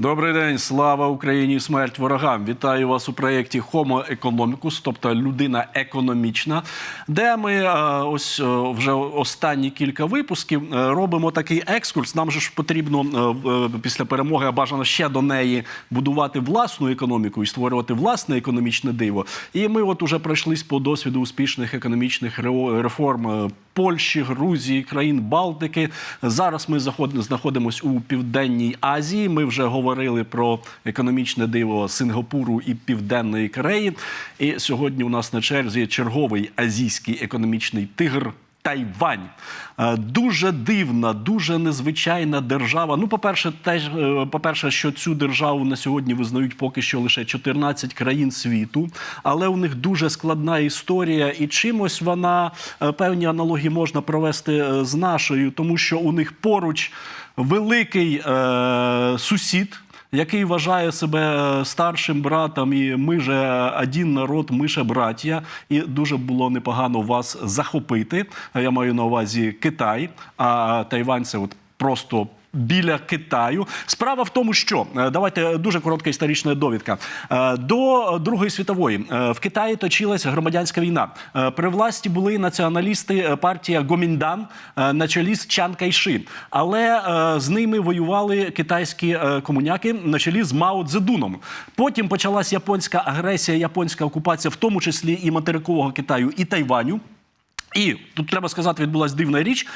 Добрий день, слава Україні, смерть ворогам. Вітаю вас у проєкті Homo Economicus, тобто людина економічна, де ми е, ось е, вже останні кілька випусків е, робимо такий екскурс. Нам же ж потрібно після перемоги, бажано ще до неї будувати власну економіку і створювати власне економічне диво. І ми от уже пройшлись по досвіду успішних економічних реформ. Польщі, Грузії, країн Балтики. Зараз ми знаходимося у Південній Азії. Ми вже говорили про економічне диво Сингапуру і Південної Кореї. І сьогодні у нас на черзі черговий азійський економічний тигр. Тайвань Е, дуже дивна, дуже незвичайна держава. Ну, по-перше, теж е, по-перше, що цю державу на сьогодні визнають поки що лише 14 країн світу, але у них дуже складна історія, і чимось вона е, певні аналогії можна провести з нашою, тому що у них поруч великий е, сусід який вважає себе старшим братом, і ми же один народ, ми же браття. І дуже було непогано вас захопити. Я маю на увазі Китай, а Тайвань це от просто. Біля Китаю справа в тому, що е, давайте дуже коротка історична довідка. Е, До Другої світової е, в Китаї точилася громадянська війна. Е, При власті були націоналісти е, партія Гоміндан е, на чолі з Чан Кайши. Але е, з ними воювали китайські е, комуняки на чолі з Мао Цзедуном. Потім почалась японська агресія, японська окупація, в тому числі і материкового Китаю, і Тайваню. І тут треба сказати, відбулася дивна річ.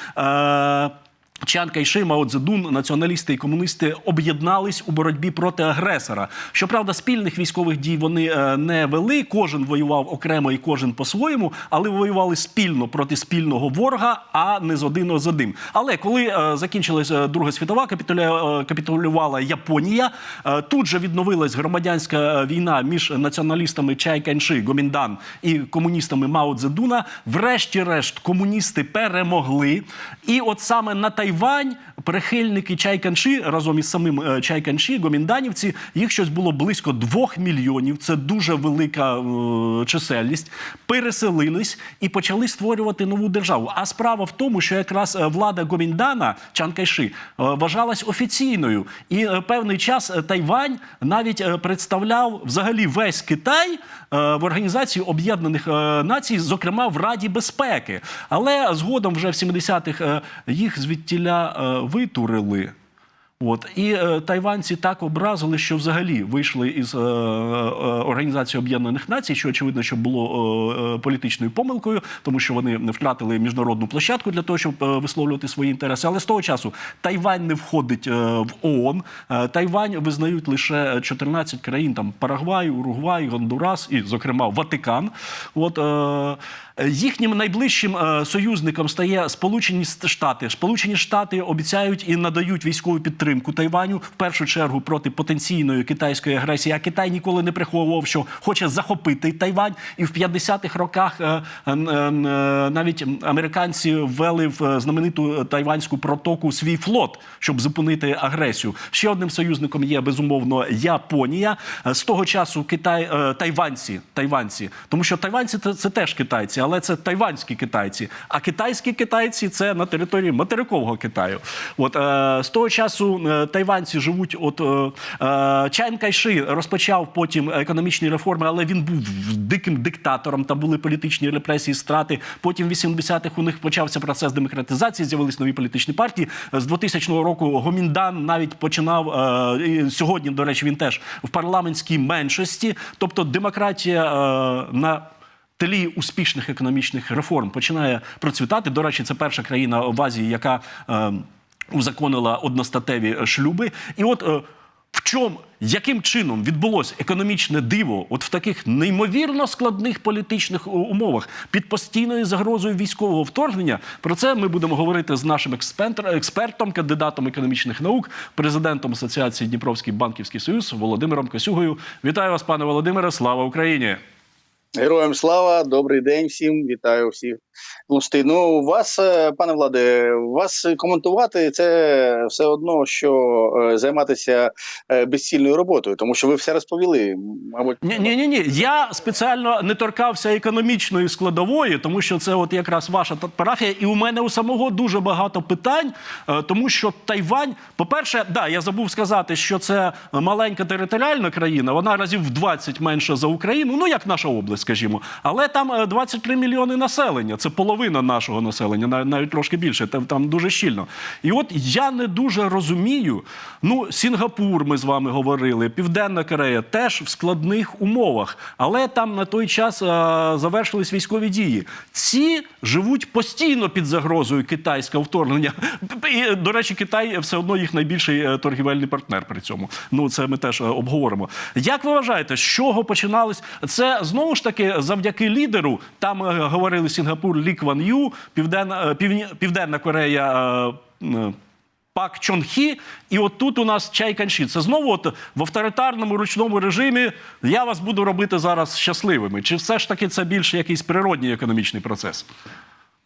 Е- Чан Кайши, Мао Цзедун, націоналісти і комуністи об'єднались у боротьбі проти агресора. Щоправда, спільних військових дій вони е, не вели. Кожен воював окремо і кожен по-своєму, але воювали спільно проти спільного ворога, а не з один з одним. Але коли е, закінчилася Друга світова, е, капітулювала Японія. е, Тут же відновилась громадянська е, війна між націоналістами Чай Каньши, Гоміндан і комуністами Мао Цзедуна. Врешті-решт, комуністи перемогли. І от саме на Тайвань прихильники Чай Канши разом із самим е, Чай гомінданівці, їх щось було близько двох мільйонів. Це дуже велика е, чисельність. Переселились і почали створювати нову державу. А справа в тому, що якраз е, влада Гоміндана Чан Кайши е, вважалась офіційною, і е, певний час е, Тайвань навіть е, представляв взагалі весь Китай е, в Організації Об'єднаних е, Націй, зокрема в Раді безпеки. Але згодом, вже в 70-х, е, їх звідтіля е, витурили. От і е, тайванці так образили, що взагалі вийшли із е, е, Організації Об'єднаних Націй, що очевидно, що було е, е, політичною помилкою, тому що вони втратили міжнародну площадку для того, щоб е, висловлювати свої інтереси. Але з того часу Тайвань не входить е, в ООН. Е, Тайвань визнають лише 14 країн: там Парагвай, Уругвай, Гондурас і, зокрема, Ватикан. От е, Їхнім найближчим е, союзником стає Сполучені Штати. Сполучені Штати обіцяють і надають військову підтримку Тайваню в першу чергу проти потенційної китайської агресії. А Китай ніколи не приховував, що хоче захопити Тайвань. І в 50-х роках е, е, е, навіть американці ввели в знамениту тайванську протоку свій флот, щоб зупинити агресію. Ще одним союзником є безумовно Японія. З того часу Китай тайванці, тайванці, тому що тайванці це, це теж китайці, але це тайванські китайці. А китайські китайці це на території материкового Китаю. От з того часу тайванці живуть. От е, е, Чан Кайши розпочав потім економічні реформи, але він був диким диктатором. Там були політичні репресії, страти. Потім в 80-х у них почався процес демократизації, з'явились нові політичні партії. З 2000 року Гоміндан навіть починав е, сьогодні. До речі, він теж в парламентській меншості, тобто демократія е, на тлі успішних економічних реформ починає процвітати. До речі, це перша країна в Азії, яка е, узаконила одностатеві шлюби. І от е, в чому, яким чином відбулося економічне диво, от в таких неймовірно складних політичних умовах під постійною загрозою військового вторгнення, про це ми будемо говорити з нашим експертом кандидатом економічних наук, президентом Асоціації Дніпровський банківський союз Володимиром Косюгою. Вітаю вас, пане Володимире! Слава Україні! Героям слава, добрий день всім, вітаю всіх. Слушайте, ну у вас, е, пане Владе, вас коментувати це все одно, що е, займатися е, безцільною роботою, тому що ви все розповіли. Мабуть, Ні, ні, ні, ні. Я спеціально не торкався економічної складової, тому що це от якраз ваша парафія, і у мене у самого дуже багато питань, тому що Тайвань, по-перше, да, я забув сказати, що це маленька територіальна країна, вона разів в 20 менша за Україну, ну як наша область, скажімо. Але там е, 23 мільйони населення. Це половина нашого населення, навіть трошки більше. Там, там дуже щільно. І от я не дуже розумію. Ну, Сінгапур, ми з вами говорили, Південна Корея теж в складних умовах, але там на той час е, завершились військові дії. Ці живуть постійно під загрозою китайського вторгнення. І, до речі, Китай все одно їх найбільший е, торгівельний партнер при цьому. Ну це ми теж е, обговоримо. Як ви вважаєте, з чого починались? Це знову ж таки завдяки лідеру. Там е, говорили Сінгапур Лі Кван Ю, Південна, е, Півні- Південна Корея. е, Пак Чонхі, і от тут у нас Чай Канші. Це знову от в авторитарному ручному режимі я вас буду робити зараз щасливими. Чи все ж таки це більше якийсь природній економічний процес?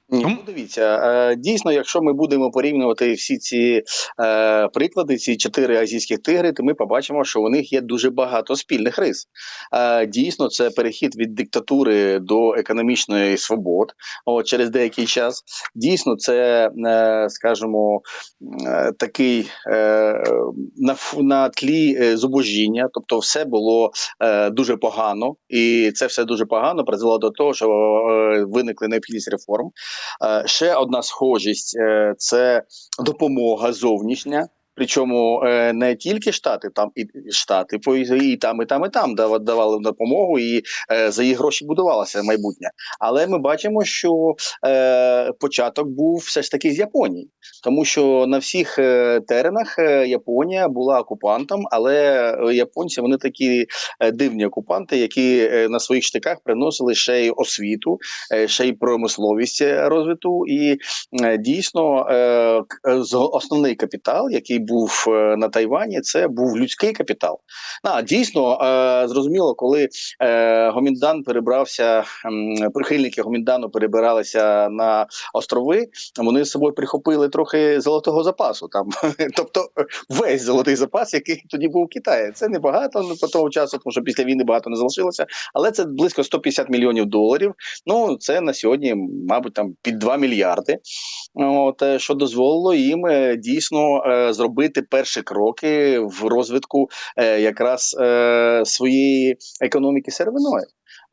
Ні, ну дивіться, е, дійсно, якщо ми будемо порівнювати всі ці е, приклади, ці чотири азійських тигри, то ми побачимо, що у них є дуже багато спільних рис. Е, дійсно, це перехід від диктатури до економічної свобод от, через деякий час. Дійсно, це, е, скажімо, е, такий е, на, на тлі е, зубожіння, тобто все було е, дуже погано, і це все дуже погано призвело до того, що е, виникли необхідність реформ. Е, Ще одна схожість е, це допомога зовнішня. Причому е, не тільки штати, там і штати по і там, і там, і там дава- давали допомогу, і е, за їх гроші будувалося майбутнє. Але ми бачимо, що е, початок був все ж таки з Японії, тому що на всіх теренах Японія була окупантом, але японці вони такі дивні окупанти, які на своїх штиках приносили ще й освіту, ще й промисловість розвиту. І дійсно основний капітал, який був е, на Тайвані, це був людський капітал. А, дійсно, е, зрозуміло, коли е, Гоміндан перебрався, прихильники Гоміндану перебиралися на острови, вони з собою прихопили трохи золотого запасу. Там, тобто весь золотий запас, який тоді був у Китаї. Це небагато ну, по того часу, тому що після війни багато не залишилося, але це близько 150 мільйонів доларів. Ну це на сьогодні, мабуть, там під 2 мільярди. От що дозволило їм дійсно е, зробити перші кроки в розвитку е, якраз е, своєї економіки сировинної.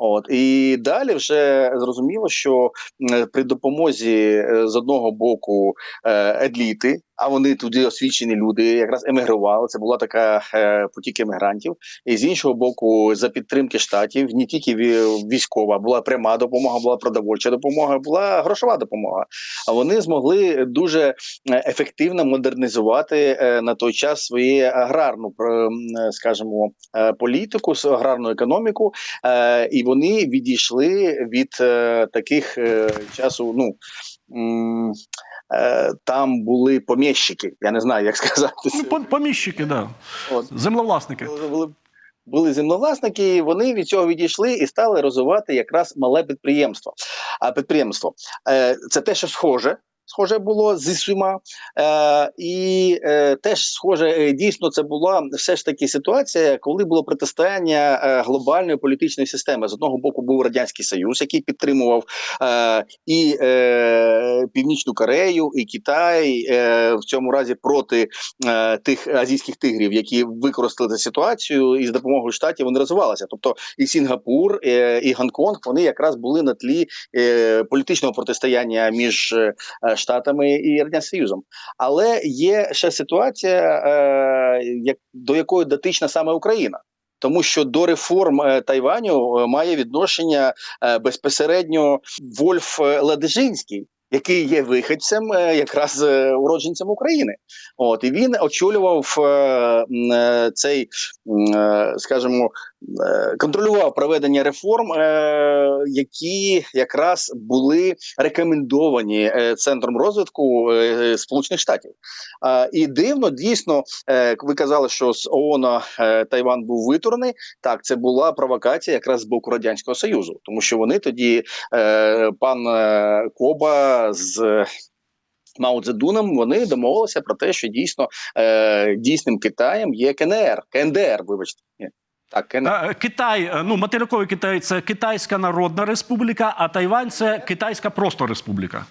От і далі вже зрозуміло, що е, при допомозі е, з одного боку е, едліти, а вони туди освічені люди, якраз емігрували. Це була така потік емігрантів. І з іншого боку, за підтримки штатів, не тільки ві- військова, була пряма допомога, була продовольча допомога, була грошова допомога. А вони змогли дуже ефективно модернізувати на той час свою аграрну, скажімо, політику, аграрну економіку, е, і вони відійшли від е, таких е, часу. Ну е, там були поміщики. Я не знаю, як сказати. Ну, поміщики, да. От. землевласники. Були- землевласники, і вони від цього відійшли і стали розвивати якраз мале підприємство. А підприємство е, це те, що схоже. Схоже було зі всіма, е, і е, теж схоже, е, дійсно, це була все ж таки ситуація, коли було протистояння е, глобальної політичної системи. З одного боку був радянський союз, який підтримував е, і е, Північну Корею, і Китай е, в цьому разі проти е, тих азійських тигрів, які використали ситуацію, і з допомогою штатів вони розвивалися. Тобто і Сінгапур, е, і Гонконг вони якраз були на тлі е, політичного протистояння між е, штатами і радянським Союзом. Але є ще ситуація, е, до якої дотична саме Україна. Тому що до реформ е, Тайваню е, має відношення е, безпосередньо Вольф Ладижинський, який є виходцем е, якраз уродженцем України. От і він очолював цей, скажімо, контролював проведення реформ, е, які якраз були рекомендовані е, центром розвитку е, Сполучених Штатів. І дивно, дійсно, е, ви казали, що з ООН е, Тайван був витурний. Так, це була провокація якраз з боку радянського союзу, тому що вони тоді е, пан е, Коба з. Мао Цзедуном вони домовилися про те, що дійсно е, дійсним Китаєм є КНР, КНДР, вибачте. Так, КНР. Е, Китай, е, ну материковий Китай це Китайська Народна Республіка, а Тайвань це Китайська просто республіка.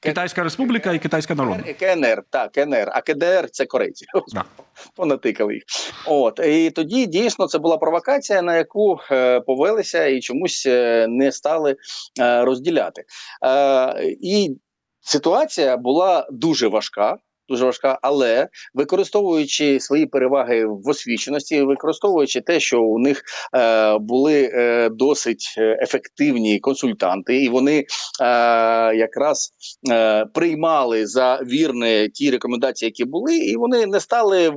Китайська республіка і Китайська народна. КНР, так, КНР, а КДР це корейці. Да. Понатикали їх. От і тоді дійсно це була провокація, на яку е, повелися і чомусь не стали розділяти. І ситуація була дуже важка. Дуже важка, але використовуючи свої переваги в освіченості, використовуючи те, що у них е, були е, досить е, ефективні консультанти, і вони е, якраз е, приймали за вірне ті рекомендації, які були, і вони не стали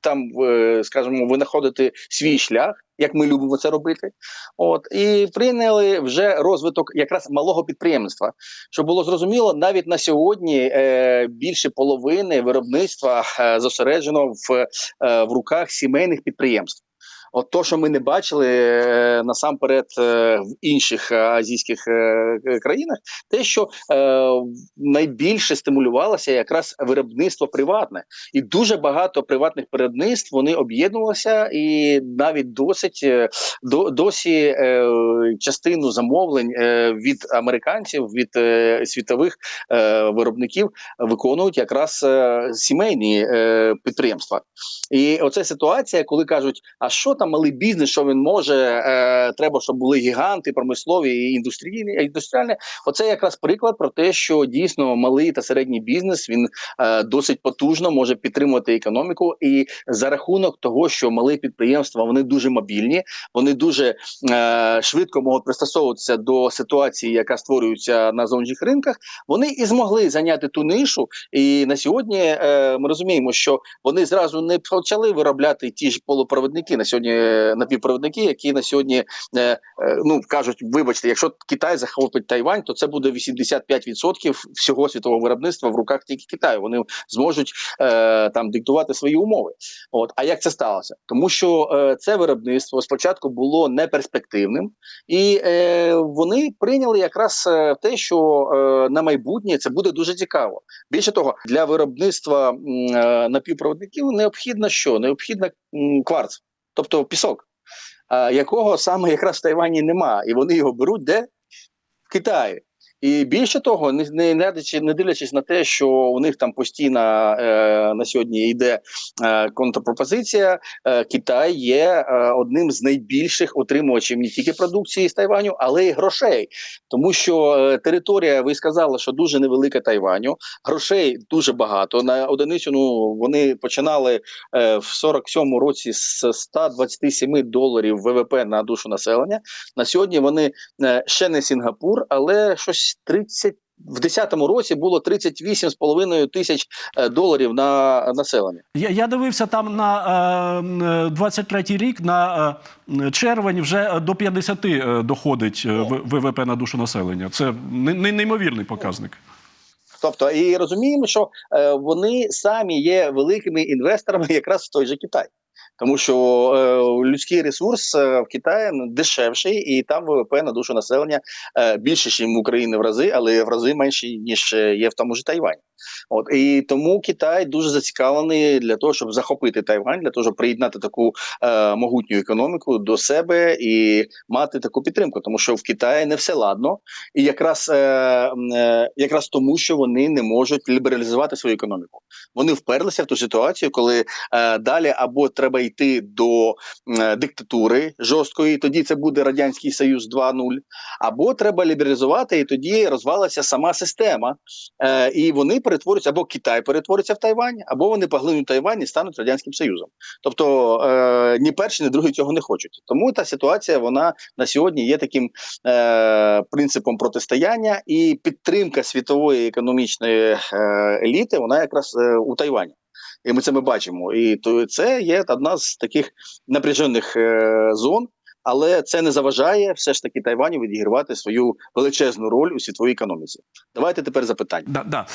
там, е, скажімо, винаходити свій шлях. Як ми любимо це робити, от і прийняли вже розвиток якраз малого підприємства. Щоб було зрозуміло, навіть на сьогодні е, більше половини виробництва е, зосереджено в, е, в руках сімейних підприємств. От то, що ми не бачили е, насамперед е, в інших е, азійських країнах, те, що найбільше стимулювалося якраз виробництво приватне, і дуже багато приватних виробництв вони об'єднувалися, і навіть досить до, досі частину замовлень від американців, від світових виробників виконують якраз сімейні підприємства. І оце ситуація, коли кажуть, а що там малий бізнес, що він може, е, треба, щоб були гіганти, промислові і індустрійні, індустріальні. Оце якраз приклад про те, що дійсно малий та середній бізнес він е, досить потужно може підтримувати економіку, і за рахунок того, що малі підприємства вони дуже мобільні, вони дуже е, швидко можуть пристосовуватися до ситуації, яка створюється на зовнішніх ринках. Вони і змогли зайняти ту нишу. І на сьогодні е, ми розуміємо, що вони зразу не почали виробляти ті ж полупровідники на сьогодні, напівпровідники, які на сьогодні е, е, ну кажуть, вибачте, якщо Китай захопить Тайвань, то це буде 85% всього світового виробництва в руках тільки Китаю. Вони зможуть е, там диктувати свої умови. От а як це сталося? Тому що е, це виробництво спочатку було неперспективним, і е, вони прийняли якраз е, те, що е, на майбутнє це буде дуже цікаво. Більше того, для виробництва е, напівпровідників необхідно що? Необхідно кварц, тобто пісок, якого саме якраз в Тайвані нема, і вони його беруть де в Китаї. І більше того, не, не, не, дивлячись- на те, що у них там постійно е, на сьогодні йде е, контрпропозиція, е, Китай є е, одним з найбільших отримувачів не тільки продукції з Тайваню, але й грошей. Тому що е, територія, ви сказали, що дуже невелика Тайваню, грошей дуже багато. На одиницю ну вони починали е, в 47-му році з 127 доларів ВВП на душу населення. На сьогодні вони е, ще не Сінгапур, але щось 30 в 10-му році було 38,5 тисяч е, доларів на населення. Я, я дивився там на е, 23-й рік, на е, червень вже до 50 е, доходить е, ВВП на душу населення. Це не- не- неймовірний показник. Тобто, і розуміємо, що е, вони самі є великими інвесторами якраз в той же Китай. Тому що е, людський ресурс е, в Китаї ну, дешевший, і там ВВП на душу населення е, більше, ніж в Україні в рази, але в рази менший, ніж є в тому ж Тайвані. От і тому Китай дуже зацікавлений для того, щоб захопити Тайвань, для того, щоб приєднати таку е, могутню економіку до себе і мати таку підтримку, тому що в Китаї не все ладно, і якраз е, е, якраз тому, що вони не можуть лібералізувати свою економіку. Вони вперлися в ту ситуацію, коли е, далі або треба йти до е, диктатури жорсткої, тоді це буде радянський союз 2.0, або треба лібералізувати, і тоді розвалиться сама система. Е, і вони перетворюються або Китай перетвориться в Тайвань, або вони поглинуть Тайвань і стануть радянським союзом. Тобто е, ні перші, ні другі цього не хочуть. Тому та ситуація вона на сьогодні є таким принципом протистояння і підтримка світової економічної еліти. Вона якраз у Тайвані. І ми це ми бачимо. І то це є одна з таких напряжених е, зон. Але це не заважає все ж таки Тайваню відігравати свою величезну роль у світовій економіці. Давайте тепер запитання. Да, да.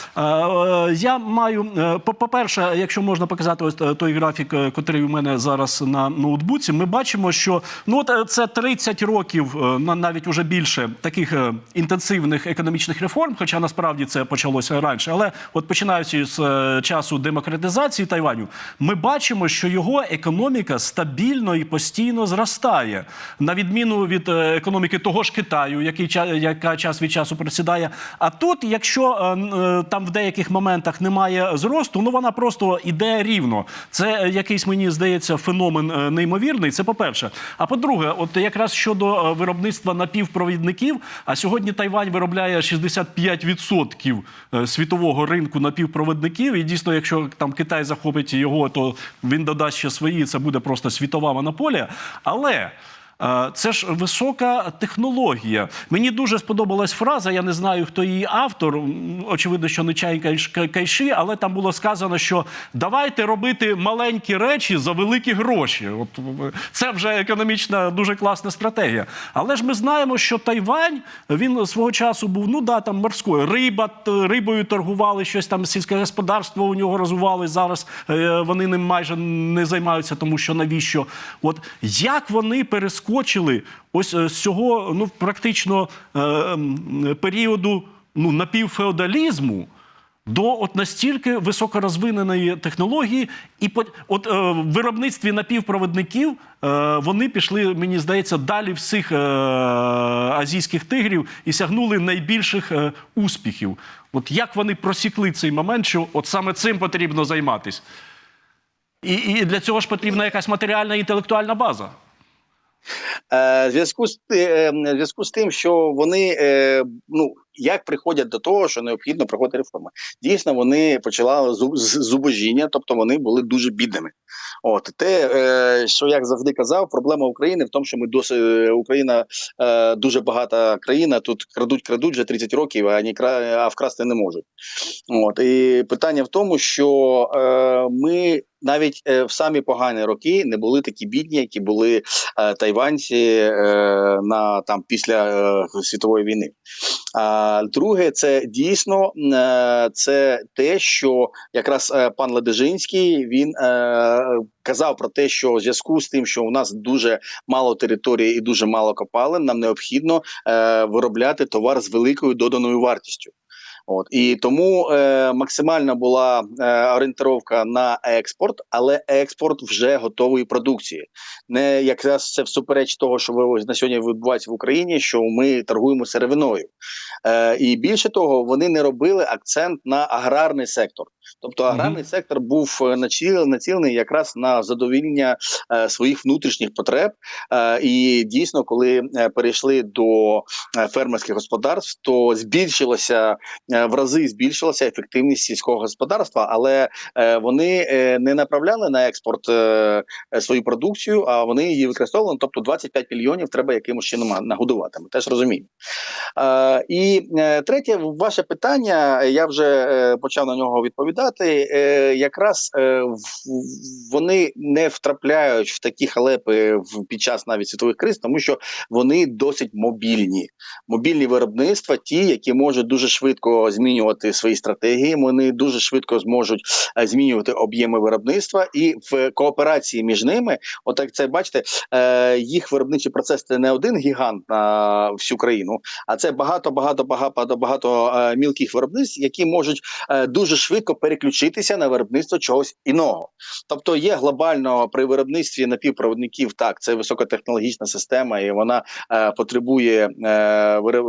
Е, я маю е, по- по-перше, якщо можна показати ось е, той графік, е, котрий у мене зараз на ноутбуці, ми бачимо, що ну от це 30 років, на- навіть уже більше таких інтенсивних економічних реформ, хоча насправді це почалося раніше. Але от починаючи з часу демократизації Тайваню, ми бачимо, що його економіка стабільно і постійно зростає, на відміну від е, економіки того ж Китаю, який яка час від часу просідає. А тут, якщо е, е, там в деяких моментах немає зросту, ну вона просто іде рівно. Це якийсь мені здається феномен неймовірний. Це по-перше. А по-друге, от якраз щодо виробництва напівпровідників, а сьогодні Тайвань виробляє 65% е, світового ринку напівпровідників. І дійсно, якщо там Китай захопить його, то він додасть ще свої. Це буде просто світова монополія. Але. Е, Це ж висока технологія. Мені дуже сподобалась фраза. Я не знаю, хто її автор. Очевидно, що не Чай Кайш- Кайші, але там було сказано, що давайте робити маленькі речі за великі гроші. От е, це вже економічна дуже класна стратегія. Але ж ми знаємо, що Тайвань він свого часу був ну да там морською. Риба рибою торгували, щось там сільське господарство у нього розвивали. Зараз е, вони ним майже не займаються, тому що навіщо? От як вони перескочили ось е, з цього ну практично е, періоду ну напівфеодалізму. До от настільки високорозвиненої технології, і по от е, в виробництві напівпровідників е, вони пішли, мені здається, далі всіх е, азійських тигрів і сягнули найбільших е, успіхів. От як вони просікли цей момент, що от саме цим потрібно займатися? І, і для цього ж потрібна якась матеріальна інтелектуальна база. Е, зв'язку з е, зв'язку з тим, що вони е, ну як приходять до того, що необхідно проходити реформи. Дійсно, вони почали з зубожіння, тобто вони були дуже бідними. От те, що як завжди казав, проблема України в тому, що ми досить Україна дуже багата країна. Тут крадуть, крадуть вже 30 років, а ні а вкрасти не можуть. От і питання в тому, що ми навіть е, в самі погані роки не були такі бідні, які були е, тайванці е, на там після світової війни. А друге, це дійсно це те, що якраз пан Ладежинський він казав про те, що в зв'язку з тим, що у нас дуже мало території і дуже мало копалин, нам необхідно виробляти товар з великою доданою вартістю. От і тому е, максимальна була е, орієнтировка на експорт, але експорт вже готової продукції. Не якраз це всупереч того, що ви на сьогодні відбувається в Україні, що ми торгуємо сировиною. Е, і більше того, вони не робили акцент на аграрний сектор. Тобто аграрний сектор був е, націл- націлений якраз на задовільнення е, своїх внутрішніх потреб. Е, і дійсно, коли е, перейшли до е, фермерських господарств, то збільшилося в рази збільшилася ефективність сільського господарства, але е, вони е, не направляли на експорт е, е, свою продукцію, а вони її використовували. Ну, Тобто 25 мільйонів треба якимось чином нагодувати. Ми теж розуміємо. Е, і е, третє, ваше питання, я вже е, почав на нього відповідати. Е, якраз е, вони не втрапляють в такі халепи під час навіть світових криз, тому що вони досить мобільні. Мобільні виробництва, ті, які можуть дуже швидко змінювати свої стратегії, вони дуже швидко зможуть е, змінювати об'єми виробництва, і в кооперації між ними, отак це бачите, е, їх виробничий процес це не один гігант на всю країну, а це багато, багато, багато, багато е, мілких виробництв, які можуть дуже швидко переключитися на виробництво чогось іного. Тобто є глобально при виробництві напівпровідників, так це високотехнологічна система, і вона потребує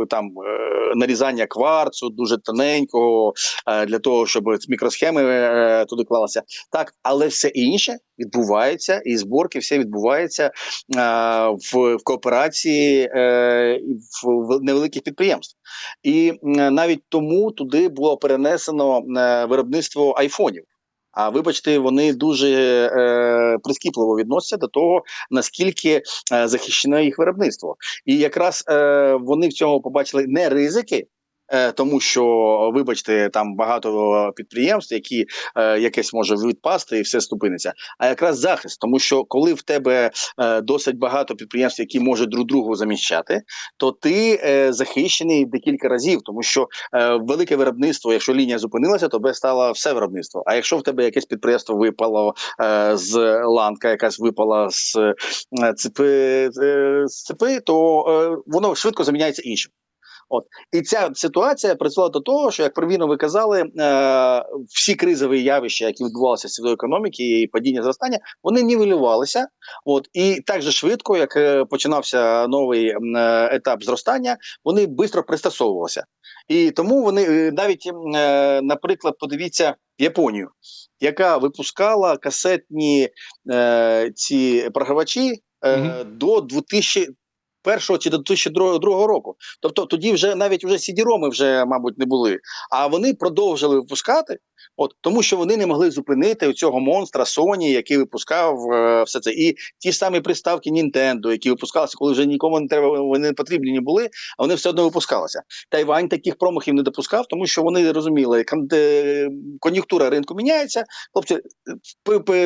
там нарізання кварцу дуже тоненького е, для того, щоб мікросхеми е, туди клалися. Так, але все інше відбувається, і зборки все відбувається е, в, кооперації в, невеликих підприємств. І навіть тому туди було перенесено виробництво айфонів. А вибачте, вони дуже е, прискіпливо відносяться до того, наскільки е, захищене їх виробництво. І якраз е, вони в цьому побачили не ризики, тому що, вибачте, там багато підприємств, які е, якесь може відпасти і все ступиниться. А якраз захист, тому що коли в тебе е, досить багато підприємств, які можуть друг другу заміщати, то ти е, захищений декілька разів, тому що е, велике виробництво, якщо лінія зупинилася, то стало все виробництво. А якщо в тебе якесь підприємство випало е, з ланка, якась випала з е, цепи, е, з цепи, то е, воно швидко заміняється іншим. От і ця ситуація призвела до того, що як привірно ви казали, е, всі кризові явища, які відбувалися в світовій економіки, і падіння зростання, вони нівелювалися. От і так же швидко, як е, починався новий е, етап зростання, вони швидко пристосовувалися. І тому вони е, навіть, е, наприклад, подивіться Японію, яка випускала касетні е, ці програвачі е, Мгм. до 2001 чи до 2002 року. Тобто тоді вже навіть вже сідіроми вже, мабуть, не були. А вони продовжили випускати, от тому що вони не могли зупинити цього монстра Sony, який випускав е, все це. І ті самі приставки Nintendo, які випускалися, коли вже нікому не треба, вони не потрібні не були, а вони все одно випускалися. Тайвань таких промахів не допускав, тому що вони розуміли, кон- кон'юнктура ринку міняється. Хлопці,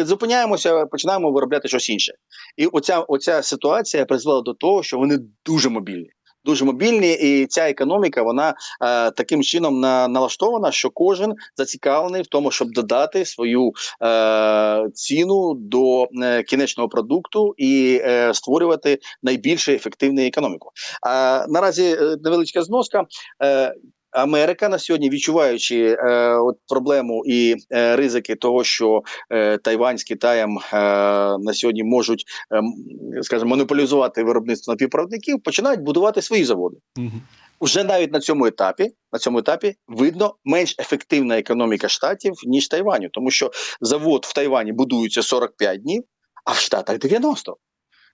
зупиняємося, починаємо виробляти щось інше. І оця, оця ситуація призвела до того, що вони дуже мобільні. Дуже мобільні, і ця економіка вона е, таким чином на, налаштована, що кожен зацікавлений в тому, щоб додати свою е, ціну до е, кінечного продукту і е, створювати найбільше ефективну економіку. А наразі е, невеличка зноска. Е, Америка на сьогодні, відчуваючи е, от проблему і е, ризики того, що е, Тайвань з Китаєм е, на сьогодні можуть, е, скажімо, монополізувати виробництво напівпроводників, починають будувати свої заводи. Мгм. Уже навіть на цьому етапі, на цьому етапі видно менш ефективна економіка штатів ніж Тайваню, тому що завод в Тайвані будується 45 днів, а в Штатах 90.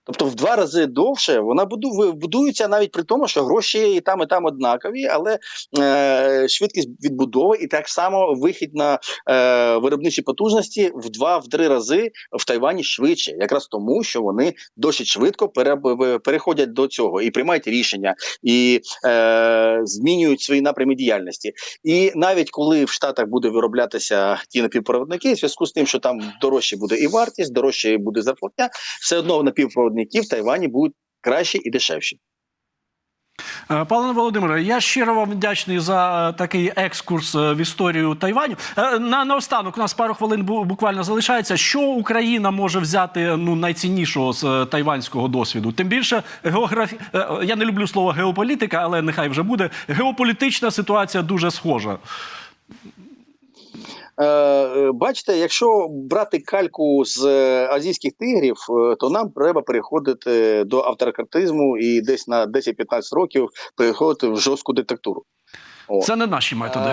Тобто в два рази довше вона будується навіть при тому, що гроші і там, і там однакові, але е, швидкість відбудови і так само вихід на е, виробничі потужності в два-в три рази в Тайвані швидше, якраз тому, що вони досить швидко пере, переходять до цього і приймають рішення, і е, змінюють свої напрями діяльності. І навіть коли в Штатах буде вироблятися ті напівпроводники, в зв'язку з тим, що там дорожче буде і вартість, дорожче буде зарплатня, все одно напівпроводники в Тайвані будуть кращі і дешевші. Е, Пане Володимире, я щиро вам вдячний за е, такий екскурс е, в історію Тайваню. На наостанок у нас пару хвилин буквально залишається. Що Україна може взяти ну найціннішого з тайванського досвіду? Тим більше географі... Я не люблю слово геополітика, але нехай вже буде. Геополітична ситуація дуже схожа. Е, е, бачите, якщо брати кальку з е, азійських тигрів, то нам треба переходити до авторитаризму і десь на 10-15 років переходити в жорстку диктатуру. О. Це не наші методи.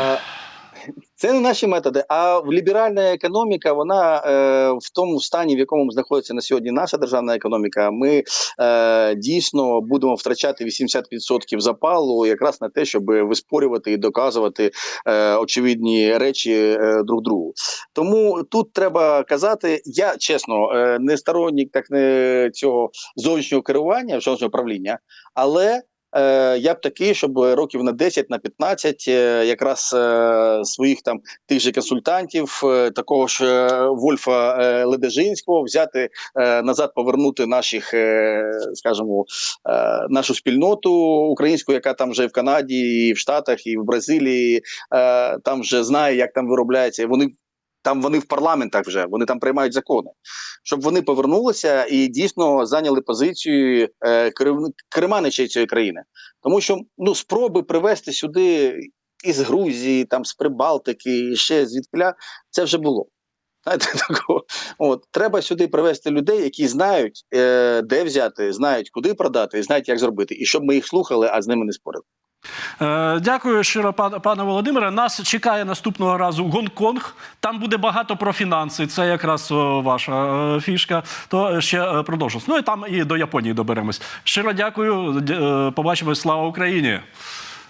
Це не наші методи. А ліберальна економіка, вона е, в тому стані, в якому знаходиться на сьогодні наша державна економіка. Ми е, дійсно будемо втрачати 80% запалу якраз на те, щоб виспорювати і доказувати е, очевидні речі е, друг другу. Тому тут треба казати, я чесно е, не сторонник так не цього зовнішнього керування, зовнішнього правління, але. Е, я б такий, щоб років на 10, на 15 е, якраз е, своїх там тих же консультантів, такого ж Вольфа Ледежинського взяти назад, повернути наших, скажімо, нашу спільноту українську, яка там вже в Канаді, і в Штатах, і в Бразилії, там вже знає, як там виробляється. Вони там вони в парламентах вже вони там приймають закони, щоб вони повернулися і дійсно зайняли позицію е, цієї країни, тому що ну спроби привезти сюди із Грузії, там з Прибалтики, і ще звідкиля, це вже було. Знаєте, такого. От треба сюди привезти людей, які знають, е, де взяти, знають, куди продати, і знають, як зробити, і щоб ми їх слухали, а з ними не спорили. Е, Дякую щиро, пане Володимире. Нас чекає наступного разу Гонконг. Там буде багато про фінанси. Це якраз ваша е, фішка. То ще е, продовжимо. Ну і там і до Японії доберемось. Щиро дякую. Е, Побачимось. Слава Україні!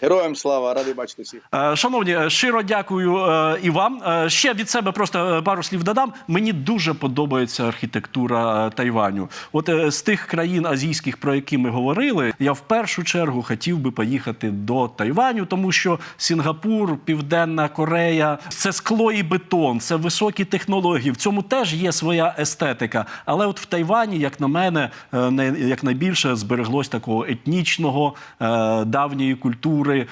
Героям слава, радий бачити всіх. Е, Шановні, е, щиро дякую е, і вам. Ще від себе просто пару слів додам. Мені дуже подобається архітектура Тайваню. От з тих країн азійських, про які ми говорили, я в першу чергу хотів би поїхати до Тайваню, тому що Сінгапур, Південна Корея це скло і бетон, це високі технології. В цьому теж є своя естетика. Але от в Тайвані, як на мене, не- як найбільше збереглось такого етнічного давньої культури, е,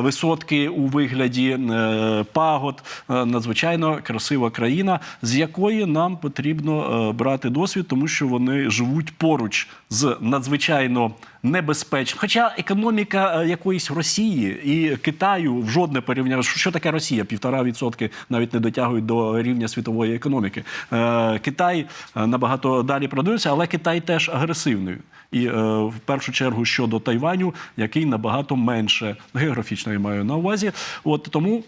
висотки у вигляді е, пагод. Е, Надзвичайно красива країна, з якої нам потрібно брати досвід, тому що вони живуть поруч з надзвичайно небезпечно. Хоча економіка е, якоїсь Росії і Китаю в жодне порівняння. Що таке Росія? Півтора відсотки навіть не дотягують до рівня світової економіки. Е, Китай е, набагато далі продаються, але Китай теж агресивний. І в першу чергу щодо Тайваню, який набагато менше географічно я маю на увазі. От тому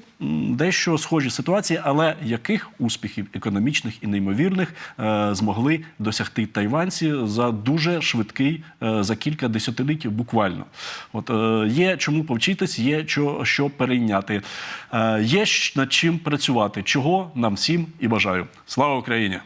дещо схожі ситуації, але яких успіхів економічних і неймовірних е, змогли досягти тайванці за дуже швидкий е, за кілька десятиліть буквально. От е, є чому повчитись, є що, що перейняти, є над чим працювати, чого нам всім і бажаю. Слава Україні!